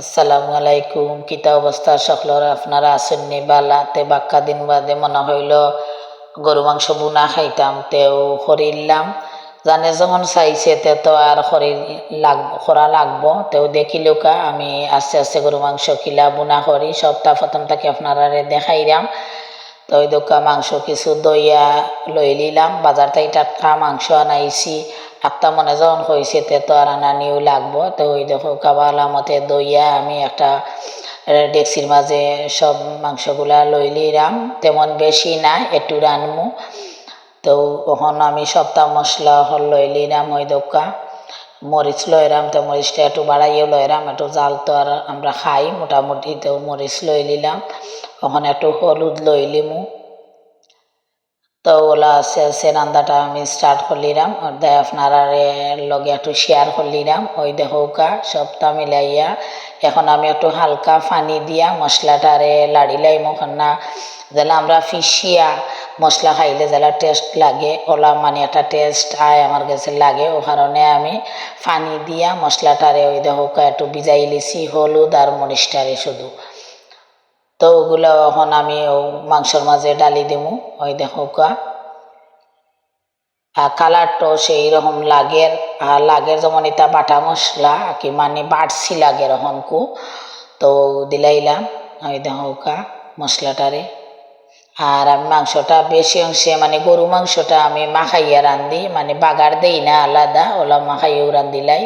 আসসালামু আলাইকুম। কিতা অবস্থা? সকলর আপনারা আসেননি বালা তে বাক্কা দিন বাদে মনে হইল, গরু মাংস বুনা খাইতাম, তেও খরিলাম জানে যখন চাইছে, তে তো আর খরি লাগ খরা লাগবো। তেও দেখিলেও কা, আমি আস্তে আস্তে গরু মাংস কিলা বুনা করি, সপ্তাহ প্রথম থেকে আপনারা দেখাইলাম। ওই দোকা মাংস, কিছু দইয়া লই লিলাম বাজার থেকে টাটকা মাংস আনাইছি। একটা মনে যখন হয়েছে তে তো আর আনানিও লাগবো। তো ওই দেখো কাবালা মতে দইয়া আমি একটা ডেক্সির মাঝে সব মাংসগুলা লই লিলাম তেমন বেশি না, একটু রানমু। তো ওখান আমি সপ্তাহ মশলা হল লই লিলাম ওই দোকা। মরিচ লইরাম তো মরিচটা একটু বাড়াইও লইরাম একটু জাল তো আর আমরা খাই, মোটামুটি তো মরিচ লই লিলাম ওখানে একটু হলুদ লই লিমু তো ওলা আস্তে আস্তে রান্নাটা আমি স্টার্ট করলিলাম দেয় আপনারা লগে একটু শেয়ার করলিলাম ওই দেখৌকা সবটা মিলাইয়া এখন আমি একটু হালকা পানি দিয়া মশলাটারে লাড়িলাই না যেন আমরা ফিসিয়া মশলা খাইলে যেন টেস্ট লাগে, ওলা মানে একটা টেস্ট আয় আমার কাছে লাগে। ও কারণে আমি পানি দিয়া মশলাটারে ওই দেখৌকা একটু ভিজাই লিছি, হলুদ আর মরিচটারে শুধু। তো ওগুলো এখন আমি মাংসর মাঝে ডালি দিমু। ওই দেখো কালারটাও সেই রকম লাগের। আর লাগের যেমন এটা বাটা মশলা, কি মানে বাড়ছি লাগে রকম কু। তো দিলাইলাম। ওই দেখো মশলাটারে। আর আমি মাংসটা বেশি অংশে মানে গরু মাংসটা আমি মাখাইয়া রান্ধি মানে বাগার দেই না আলাদা, ওলা মাখাইয়াও রান্ধিলাই।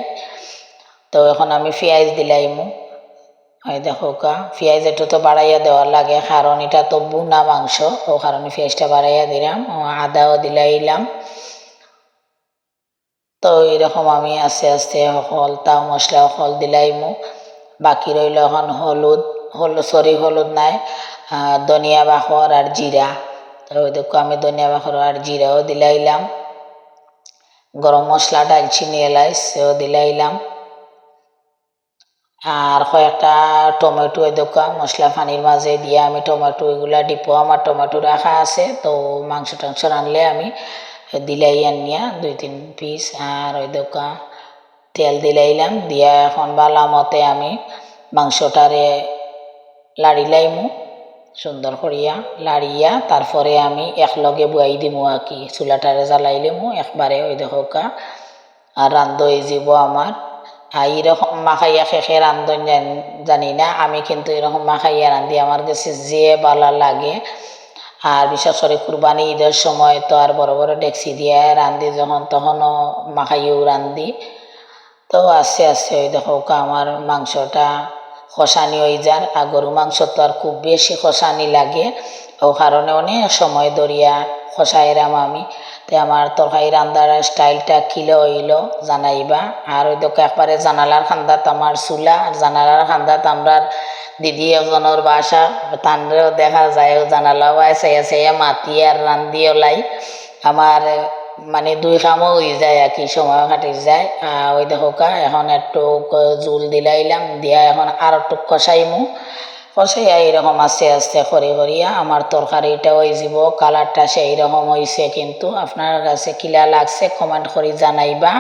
তো এখন আমি পেঁয়াজ দিলাইমু। ওই দেখো কা পেঁয়াজ একটু তো বাড়াইয়া দেওয়ার লাগে, কারণ এটা তো বুনা মাংস, ও কারণে পেঁয়াজটা বাড়াইয়া দিলাম আদাও দিলাইলাম। তো এরকম আমি আস্তে আস্তে হল তাও মশলা হল দিলাইমু বাকি রইল এখন হলুদ হলুদ সরি হলুদ নাই ধনিয়া বাখর আর জিরা তো দেখো আমি ধনিয়া বাখর আর জিরাও দিলাইলাম। গরম মশলা ডালচিনি এলাই সেও দিলাইলাম। আর কয়েকটা টমেটো এদোকা মশলা পানির মাঝে দিয়ে আমি টমেটো এগুলা ডিপো আমার টমেটো রাখা আছে, তো মাংস টাংস রানলে আমি দিলাই আনিয়া দুই তিন পিস আর ওই দোকা তেল দিলাইলাম, দিয়া এখন বালা মতে আমি মাংসটারে লাড়িলাইমু সুন্দর করিয়া লাড়িয়া। তারপরে আমি একলগে বুয়াই দিমু আর কি, চুলাটারে জ্বালাইলিমু একবারে ওই দেখোকা আর রান্ধ যাব আমার। আর এরকম মাখাইয়া শেষে রান্ধন জানি না। আমি কিন্তু এরকম মাখাইয়া রান্ধি, আমার কাছে যে ভালো লাগে। আর বিশেষ করে, কুরবানি ঈদের সময় তো আর বড় বড় ডেক্সি দিয়ে রান্ধি, যখন তখনও মাখাইও রান্ধি। তো আস্তে আস্তে ওই দেখো আমার মাংসটা খসানি হয়ে যার। আর গরু মাংস তো আর খুব বেশি খসানি লাগে। ও কারণে অনেক সময় ধরিয়া খসাইরাম আমি তে আমার তরকারি রান্ধার স্টাইলটা কিলো হইল, জানাইবা। আর ওই দেখো একবারে জানালার খান্দাত আমার চুলা, আর জানালার খান্দাত আমরা দিদি একজনের বাসা, তানরেও দেখা যায় জানালাও আছে আছে মাতি আর রান্ধি ওলাই। আমার মানে দুই কামও হয়ে যায় আর কি সময় কাটি যায়। ওই দেখো এখন একটু জুল দিলাইলাম, দিয়া এখন আর একটু কষাইমু কষাইয়া এইরকম আস্তে আস্তে করি করিয়া আমার তরকারিটা ওই যাব কালারটা সেই রকম হয়েছে কিন্তু। আপনার কাছে কিলা লাগছে কমেন্ট করে জানাইবা।